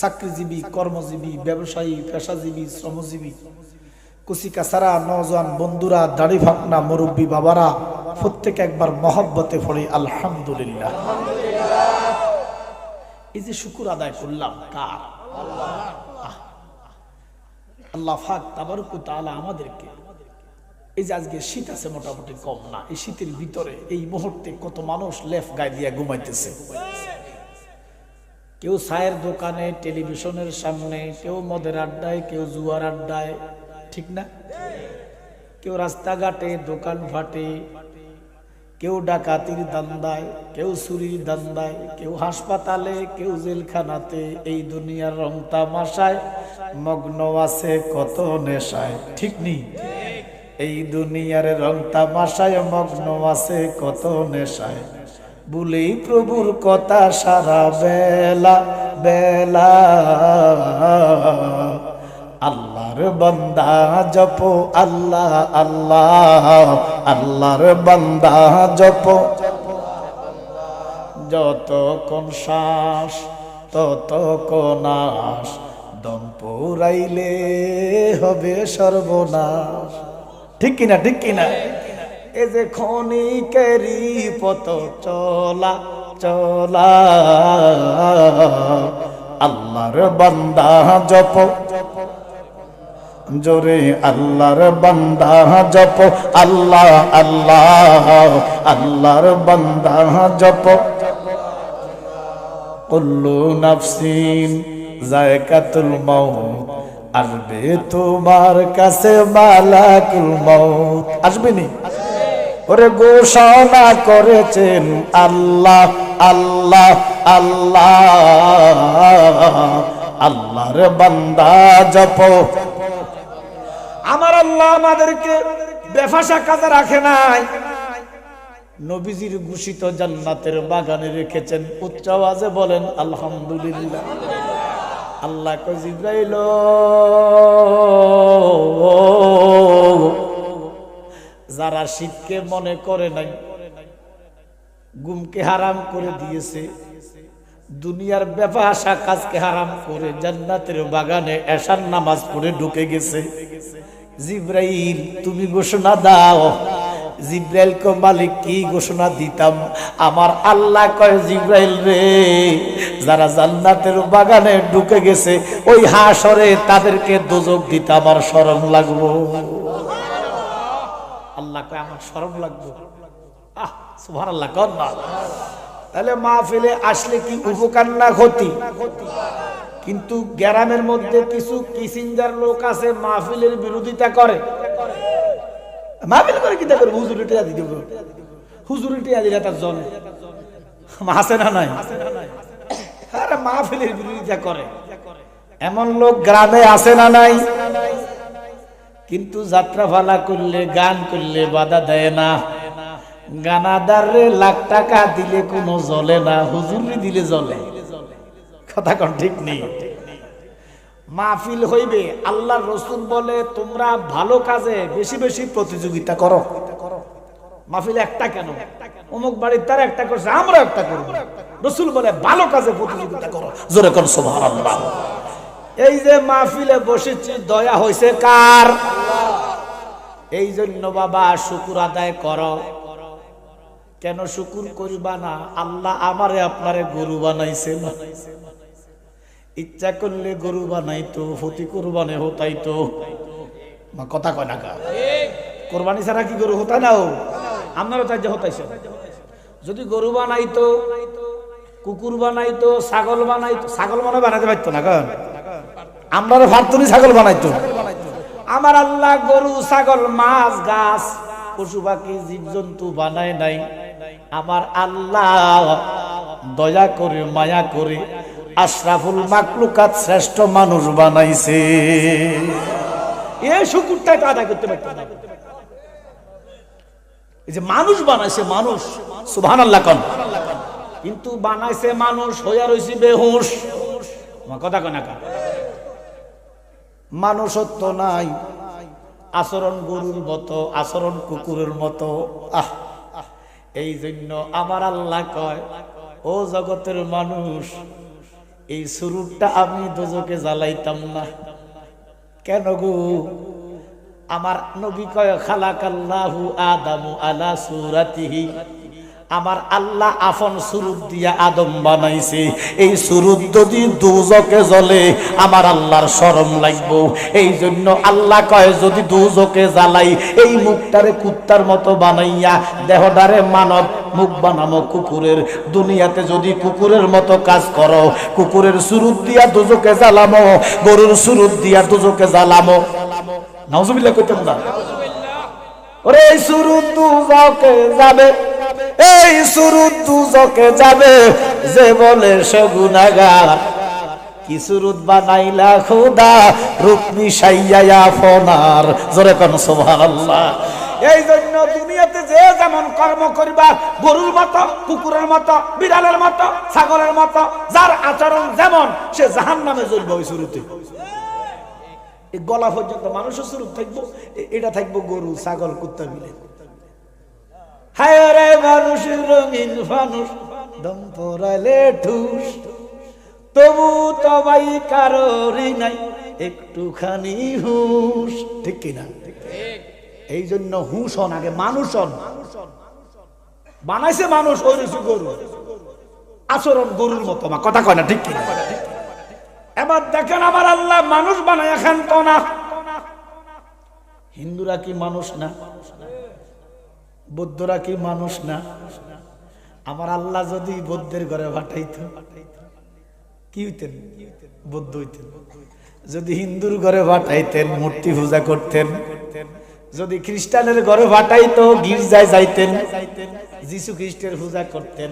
চাকরিজীবী, কর্মজীবী, ব্যবসায়ী, পেশাজীবী, শ্রমজীবী কুচিকাছাড়া নজওয়ান বন্ধুরা, দাড়ি ফাকনা মুরব্বী বাবারা, প্রত্যেক একবার মহব্বতে পড়ে, আলহামদুলিল্লাহ। এই যে শুকুর আদায় করলাম, কার? আল্লাহ ফাক তাবারকু তাআলা আমাদেরকে। এই যে আজকে শীত আছে মোটামুটি কম না, এই শীতের ভিতরে এই মুহূর্তে কত মানুষ লেফ গায়ে দিয়া ঘুমাইতেছে। কেউ চায়ের দোকানে, টেলিভিশনের সামনে, কেউ মদের আড্ডায়, কেউ জুয়ার আড্ডায়, ঠিক না? কেউ রাস্তাঘাটে, দোকান ফাটে, কেউ ডাকাতির দান্দায়, কেউ চুরির দান্দায়, কেউ হাসপাতালে, কেউ জেলখানাতে, এই দুনিয়ার রং তামাশায়, মগ্ন আছে কত নেশায়, ঠিক নেই এই দুনিয়ার রং তামাশায়, মগ্ন আছে কত নেশায়। বলেই প্রভুর কথা সারা বেলা বেলা। আল্লাহর বান্দা জপ, আল্লাহ আল্লাহ, আল্লাহর বান্দা জপ। যত কোন শ্বাস তত কোনাশ দম হবে সর্বনাশ। ঠিক কিনা ঠিক কিনা? এ যে ক্ষণিকেরই পত চলা চলা। আল্লাহর বান্দা জপ। জোরে আল্লাহর বান্দা জপ। আল্লাহ আল্লাহ, আল্লাহর বান্দা জপ। কুল্লু নাফসিন জায়কাতুল মাউত। আসবে তোমার কাছে মালাকুল মাউত। আসবে নি? ওরে ঘোষণা করেছেন আল্লাহ আল্লাহ আল্লাহ। আল্লাহর বান্দা জপ। আমার আল্লাহ আমাদেরকে বেফাসা কাজে রাখে নাই। নবীজির ঘোষিত জান্নাতের বাগানে রেখেছেন। উচ্চ আওয়াজে বলেন, আলহামদুলিল্লাহ। আল্লাহ কয়, জিব্রাইল যারা শীতকে মনে করে নাই, গুমকে হারাম করে দিয়েছে। দুনিয়ার বেফাসা কাজকে হারাম করে জান্নাতের বাগানে এশার নামাজ পড়ে ঢুকে গেছে। জিব্রাইল, তুমি ঘোষণা দাও। জিব্রাইল কো মালিক, কি ঘোষণা দিতাম? আমার আল্লাহ কয়, জিব্রাইল রে, যারা জান্নাতের বাগানে ঢুকে গেছে, ওই হাসরে তাদেরকে দোজক দিতে আমার শরম লাগবো। আল্লাহ কয়, আমার শরম লাগবো। আহ, সুবহানাল্লাহ, কর না। তাহলে মাহফিলে আসলে কি উপকার না ক্ষতি? কিন্তু গ্রামের মধ্যে কিছু কিসিঞ্জার লোক আছে, মাহফিলের বিরোধিতা করে। মাহফিল করে কি করবে? হুজুরি টিয়া হবে। হুজুরি টিয়া দিলে তার জন আছে না নাই? মাহফিলের বিরোধিতা করে। এমন লোক গ্রামে আছে না নাই? কিন্তু যাত্রা ফালা করলে, গান করলে বাধা দেয় না। গানাদারে লাখ টাকা দিলে কোনো জ্বলে না হুজুরি দিলে জ্বলে। কথা কোন ঠিক নেই। মাহফিল হইবে, আল্লাহ রসুল বলে, তোমরা ভালো কাজে বেশি বেশি প্রতিযোগিতা করো। মাহফিল একটা কেন? অমুক বাড়ির তারা একটা করছে আমরা একটা করব। রসুল বলে, ভালো কাজে প্রতিযোগিতা করো। জোরে কোন সুবহানাল্লাহ। এই যে মাহফিলে বসেছি, দয়া হইছে কার? এই জন্য বাবা, শুকুর আদায় করো। কেন শুকুর করিবা না? আল্লাহ আমারে আপনারে গরু বানাইছে। না ইচ্ছা করলে গরু বানাইতো হতি কোরবানে হতাইতো। কথা কয় না কোরবানি ছাড়া কি গরু হতা নাও আপনারও তাই যে হতাইছে। যদি গরু বানাইতো, কুকুর বানাইতো, ছাগল বানাইতো, ছাগল মনে বানাইতে পারতো না কারণ আমরা ভাবতুনি ছাগল বানাইতো। আমার আল্লাহ গরু, ছাগল, মাছ, গাছ, পশু পাখি, জীবজন্তু বানায় নাই। আমার আল্লাহ দয়া করে, মায়া করে আশরাফুল মাকলুকাত শ্রেষ্ঠ মানুষ বানাইছে। এই শুকুরটা একটু আদায় করতে পারতো না। এই যে মানুষ বানাইছে, মানুষ। সুবহান আল্লাহ কন। কিন্তু বানাইছে মানুষ, হইয়া রয়েছে বেহুশ। আমার কথা কয় না কা? মানুষত্ব নাই। আচরণ গরুর মতো, আচরণ কুকুরের মতো। আহ এই জন্য আমার আল্লাহ কয়, ও জগতের মানুষ, এই সুরুটটা আমি দুজকে জ্বালাইতাম না। কেন গো? আমার নবী কয়, খালাকাল্লাহু আদামু আলা সুরাতিহি। আমার আল্লাহ আফন সুরুত দিয়া আদম বানাইছে। এই সুরুত যদি দুজকে জ্বলে, আমার আল্লাহর শরম লাগবো। এই জন্য আল্লাহ কয়, যদি দুজকে জ্বালাই, এই মুখটারে কুত্তার মতো বানাইয়া, দেহটারে মানব মুখ বানামো কুকুরের। দুনিয়াতে যদি কুকুরের মতো কাজ করো, কুকুরের সুরুত দিয়া দুজকে জ্বালামো, গরুর সুরুত দিয়া দুজকে জ্বালামো। নাউজুবিল্লাহ কইতাম না? ওরে সুরুত দুজকে যাবে এই সুরুত দুজকে যাবে, যে বলে সে গুনাগার কি সুরুত বানাইলা খোদা, রূপ মিশাইয়া ফনার জোরে কোন সুবহানাল্লাহ। এই জন্য দুনিয়াতে যে যেমন কর্ম করিবা, গরুর মতো, কুকুরের মতো, বিড়ালের মতো, ছাগলের মতো, যার আচরণ যেমন, সে জাহান নামে জ্বলবে ওই শুরুতে গলা পর্যন্ত মানুষের স্বরূপ থাকব এটা থাকব গরু, ছাগল, কুত্তা মিলে। হায় রে মানুষের রঙিন ফানুষ দম পড়ালে ঠুস। তবু তবাই কারোরই নাই একটুখানি হুশ। ঠিক কিনা? এই জন্য হুশ হন আগে মানুষ হন। বানাইছে মানুষ ওই রয়েছে গরু। আচরণ গরুর মতো মা কথা কয় না ঠিক কিনা? এবার দেখেন আমার আল্লাহ মানুষ বানায় এখন তো না। হিন্দুরা কি মানুষ না? বৌদ্ধরা কি মানুষ না? আমার আল্লাহ যদি বৌদ্ধের ঘরে পাঠাইত, কি হইতেন? বৌদ্ধ হইতেন। যদি হিন্দুর ঘরে পাঠাইতেন, মূর্তি পূজা করতেন, যদি খ্রিস্টানের ঘরে পাঠাইতো, গির্জায় যাইতেন, যিশু খ্রিস্টের পূজা করতেন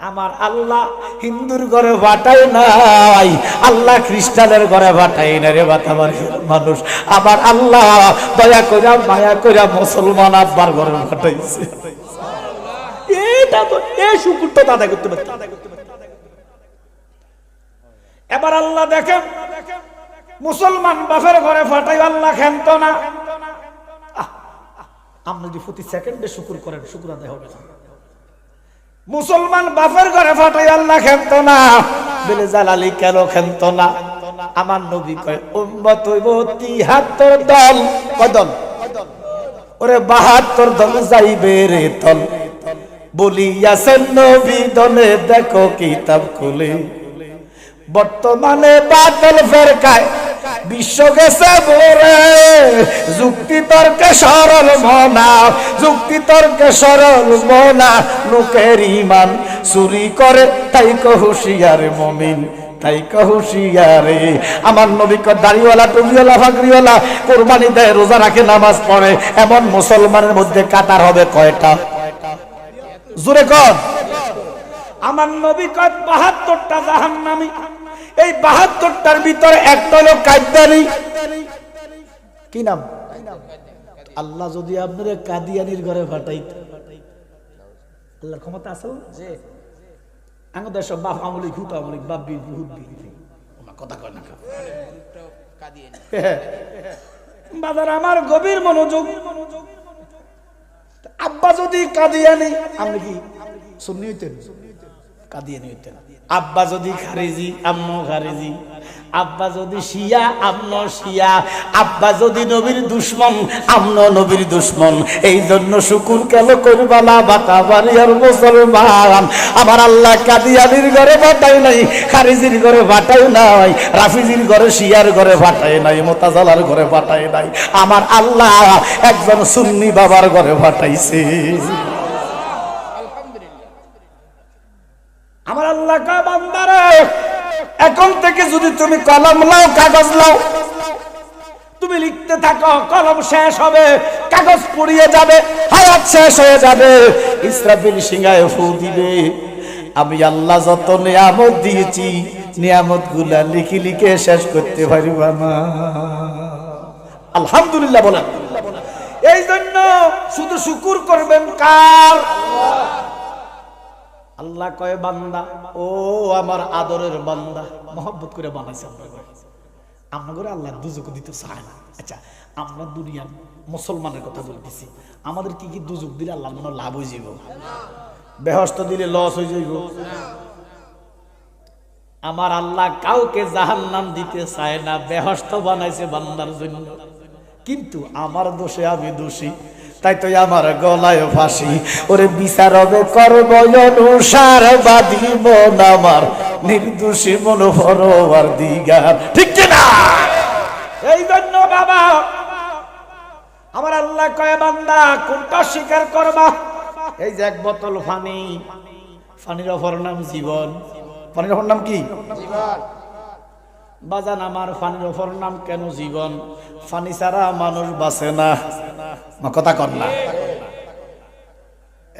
আমার আল্লাহ হিন্দুর ঘরে পাঠাই নাই আল্লাহ খ্রিস্টানের ঘরে পাঠাই না রে বাতাবার মানুষ আমার আল্লাহ দয়া কইরা মায়া কইরা মুসলমান আব্বার ঘরে পাঠাইছে এটা তো এই শুকুরটা দাদা করতে পারত এবার আল্লাহ দেখেন মুসলমান বাপের ঘরে ফাটাই আল্লাহ খেনত না আপনি যদি প্রতি সেকেন্ডে শুকুর করেন শুকুর আদায় হবে না মুসলমান বাপের ঘরে ফাটাই আল্লাহ খেনত না। বলে, জালালি কেন খেনত না? আমার নবী কয়, উম্মত তিহাত্তর দল কয় দল। ওরে, বাহাত্তর দল যাইবে রে তল বলিয়াছেন নবী, দলে দেখো কিতাব খুলে। বর্তমানে বাদল ফেরকায়। বিশ্ব গেছে ভরে। যুক্তি তর্কে সরল মনা, যুক্তি তর্কে সরল মনা। লোকের ইমান চুরি করে, তাই হুশিয়ার মমিন, তাই হুশিয়ারে। আমার নবী দাড়িওয়ালা, টুপিওয়ালা ফাগরিওয়ালা কোরবানি দেয়, রোজা রাখে, নামাজ পড়ে। এমন মুসলমানের মধ্যে কাতার হবে কয়টা? জোরে কর আমার নবী কয়, বাহাত্তরটা জাহান্নামী। এই বাহাত্তরটার ভিতরে একটা হলো কাদ্দারি। কি নাম? আল্লাহ যদি আপনার কাদিয়ানির ঘরে ফাটাইত। আল্লাহর ক্ষমতা আছে যে আমার দেশ বাপ আমলিক হুত আমলিক বাপ বি হুত বি কথা কয় না বাজার আমার গভীর মনোযোগ। আব্বা যদি কাদিয়ানি আপনি কি সুন্নি হইতেন? কাদিয়ানি হইতেন। আব্বা যদি খারিজি আম্মু খারিজি। আব্বা যদি শিয়া আমন শিয়া। আব্বা যদি নবীর দুশ্মন আমন নবীর দুশ্মন। এই জন্য শুকুর কেন করবালা বাতা বাড়িয়ার মুসলমান? আমার আল্লাহ কাদিয়ানির ঘরে বাটাই নাই খারিজির ঘরে বাটাই নাই রাফিজির ঘরে শিয়ার ঘরে বাটাই নাই মোতাজালার ঘরে বাটাই নাই। আমার আল্লাহ একজন সুন্নি বাবার ঘরে ফাটাইছে আমার আল্লাহ এখন থেকে যদি তুমি কলম লাও কাগজ লাও তুমি লিখতে থাকো, কলম শেষ হবে, কাগজ পুড়িয়ে যাবে, হায়াত শেষ হয়ে যাবে। ইসরাফিল সিংহায় ফু দিবে। আমি আল্লাহ যত নিয়ামত দিয়েছি নিয়ামতগুলা লিখি লিখে শেষ করতে পারিব না আলহামদুলিল্লাহ বলেন। এই জন্য শুধু শুকুর করবেন কার? আল্লাহ কয়, বান্দা, ও আমার আদরের বান্দা। মহব্বত করে বানাইছে আমরা আমরা করে আল্লাহ দুজক দিতে চায় না। আচ্ছা আমরা দুনিয়ার মুসলমানের কথা বলতেছি। আমাদের কি কি দুজক দিলে আল্লাহ মনে লাভ হয়ে যাব বেহস্ত দিলে লস হয়ে যাইব? আমার আল্লাহ কাউকে জাহান্নাম দিতে চায় না। বেহস্ত বানাইছে বান্দার জন্য। কিন্তু আমার দোষে আমি দোষী। তাই তো আমার গলায় ফাঁসি। ওরে বিচার হবে করব, অনুসার বাদিব আমার। নির্দোষী মনোহর দিগার। ঠিক না? এই জন্য বাবা, আমার আল্লাহ কয়, বান্দা, কোনটা স্বীকার করবা? এই যে এক বোতল ফানি। ফানির অপর নাম জীবন। ফানির অপর নাম কি? বাজান, আমার ফানির অপর নাম কেন জীবন? ফানি ছাড়া মানুষ বাঁচে না। কথা কর না।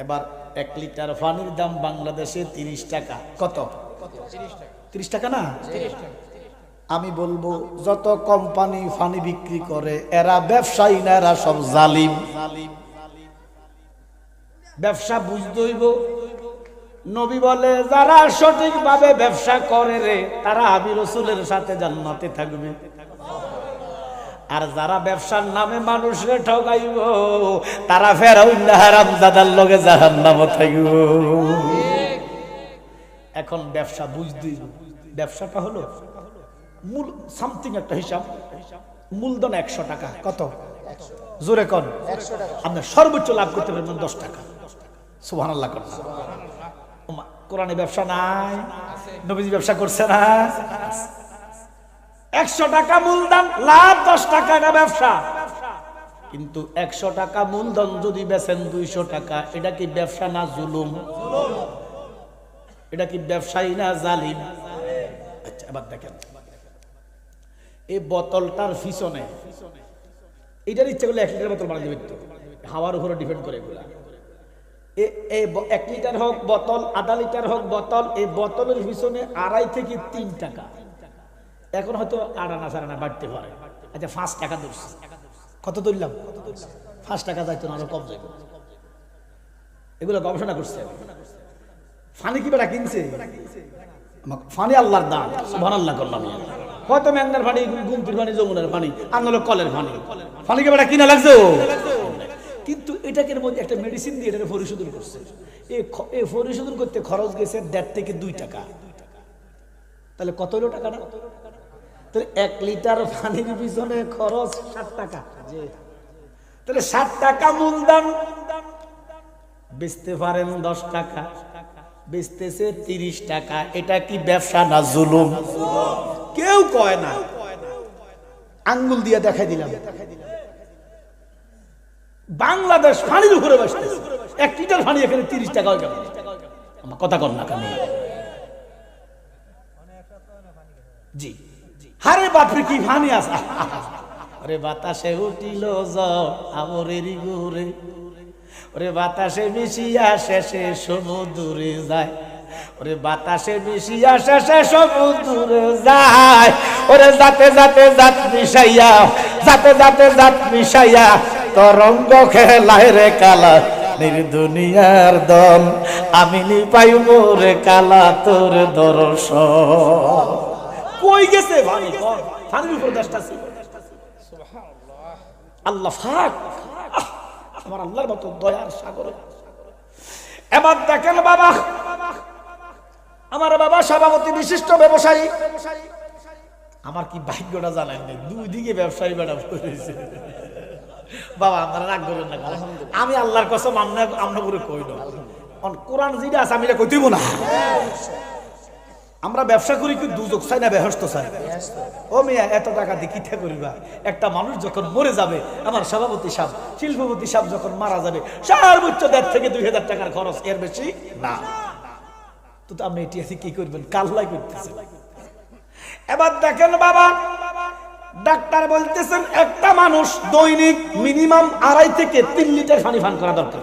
এবার এক লিটার ফানির দাম বাংলাদেশে তিরিশ টাকা। কত? তিরিশ টাকা না? আমি বলব, যত কোম্পানি ফানি বিক্রি করে, এরা ব্যবসায়ী না, এরা সব জালিম। ব্যবসা বুঝতে হইব। নবী বলে, যারা সঠিকভাবে ব্যবসা করে রে, তারা আবি রসুলের সাথে জান্নাতে থাকবে। আর যারা ব্যবসার নামে মানুষরে ঠকাইব তারা ফেরাও হারাম দাদার লগে জাহান নামে থাকব এখন ব্যবসা বুঝতেই ব্যবসাটা হলো মূল সামথিং একটা হিসাব। মূলধন একশো টাকা। কত? জোরে কন। আপনি সর্বোচ্চ লাভ করতে পারবেন দশ টাকা। সুহান আল্লাহ কর কোরআনে ব্যবসা নাই, নবীজি ব্যবসা করছে না। একশো টাকা মূলধন, লাভ দশ টাকা এটা ব্যবসা। কিন্তু একশো টাকা মূলধন যদি বেচেন দুইশো টাকা, এটা কি ব্যবসা না জুলুম? এটা কি ব্যবসায়ী না জালিম? আচ্ছা এবার দেখেন। এই বোতলটার পিছনে এটার ইচ্ছা করলে এক লিটার বোতল বানিয়ে দেবেন তো। হাওয়ার উপরে ডিপেন্ড করে এগুলা। এক লিটার হোক বোতল, আধা লিটার হোক বোতল, এই বোতলের পিছনে আড়াই থেকে তিন টাকা। এখন হয়তো আড়ানা সারানা বাড়তে পারে। আচ্ছা পাঁচ টাকা ধরছি। কত ধরলাম? পাঁচ টাকা যাইতো না কম যাইব এগুলো গবেষণা করছে। ফানি কি বেটা কিনছে? ফানি আল্লাহর দাম সুবহান আল্লাহ করলাম হয়তো ম্যাংনার ফানি গুমতির ফানি, যমুনার ফানি নাহলে কলের ফানি। ফানি কি বেটা কিনা লাগছে কিন্তু এটাকে মধ্যে একটা মেডিসিন দিয়ে এটাকে পরিশোধন করছে। এই পরিশোধন করতে খরচ গেছে দেড় থেকে দুই টাকা। তাহলে কত হলো টাকাটা? এক লিটার পানির পিছনে খরচ ষাট টাকা। তাহলে ষাট টাকা মূলধন বেচতে পারেন দশ টাকা, বেচতেছে তিরিশ টাকা। এটা কি ব্যবসা না জুলুম? কেউ কয় না। আঙ্গুল দিয়ে দেখাই দিলাম। বাংলাদেশ পানির উপরে বসতেছে এক লিটার পানি এখানে তিরিশ টাকা হয়ে আমার কথা কর না কেন? জি। হারে বাপরে কি পানি আছে? আরে বাতাসে উঠিল জরেরই ঘুরে ওরে বাতাসে মিশিয়া শেষে সমুদ্রে যায়। ওরে বাতাসে মিশিয়া শেষে সমুদ্রে যায়। ওরে যাতে যাতে জাত মিশাইয়া যাতে যাতে জাত মিশাইয়া, তরঙ্গ খেলায় রে কালা নির্দুনিয়ার দল। আমি নি পাই মোরে কালা তোর দর্শন। কই গেছে? ভানি ভানির উপর দেশটা ছিল। আল্লাহ ফাক। আমার আল্লাহর মতো দয়ার সাগরে। এবার দেখেন বাবা। আমার বাবা সভাপতি বিশিষ্ট ব্যবসায়ী। আমার কি ভাগ্যটা জানেন না? দুই দিকে ব্যবসায়ী বেড়া করেছে বাবা আপনারা রাগ করবেন না। আমি আল্লাহর কসম আমরা আমরা করে কই না অন কোরআন যেটা আছে আমি এটা কইতেইব না। আমরা ব্যবসা করি কি দুযোগ চাই না বেহস্ত চাই? ও মিয়া এত টাকা দিয়ে কিঠা করিবা? একটা মানুষ যখন মরে যাবে আমার সভাপতি সাহেব শিল্পপতি সাহেব যখন মারা যাবে সর্বোচ্চ দেড় থেকে দুই হাজার টাকার খরচ এর বেশি না। তো আপনি এটি আছে কি করবেন? কাল্লাই করতেছেন। এবার দেখেন বাবা ডাক্তার বলতেছেন একটা মানুষ দৈনিক মিনিমাম আড়াই থেকে তিন লিটার পানি পান করা দরকার।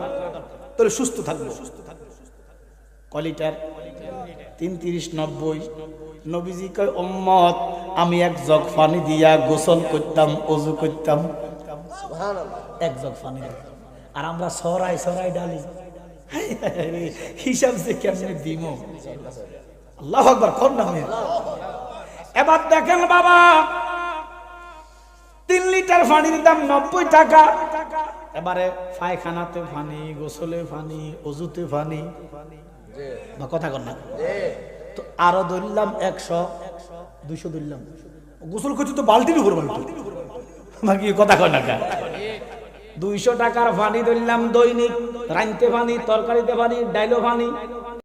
তাহলে সুস্থ থাকবে। ক লিটার? তিন তিরিশ নব্বই। নবীজি কয় উম্মত আমি এক জগ পানি দিয়া গোসল করতাম অজু করতাম। এক জগ পানি। আর আমরা সরাই সরাই ডালি। হিসাব যে কেমনে দিম আল্লাহ আকবর কর না এবার দেখেন বাবা তিন লিটার পানির দাম নব্বই টাকা। এবারে পায়খানাতে পানি গোসলে পানি অজুতে পানি। বা কথা কর না। তো আরও ধরলাম একশো দুইশো ধরলাম। গোসল করছি তো বালতির উপর বালতি। আমার কি কথা কর না দুইশো টাকার পানি ধরলাম দৈনিক। রাইনতে পানি তরকারিতে পানি ডাইলো পানি।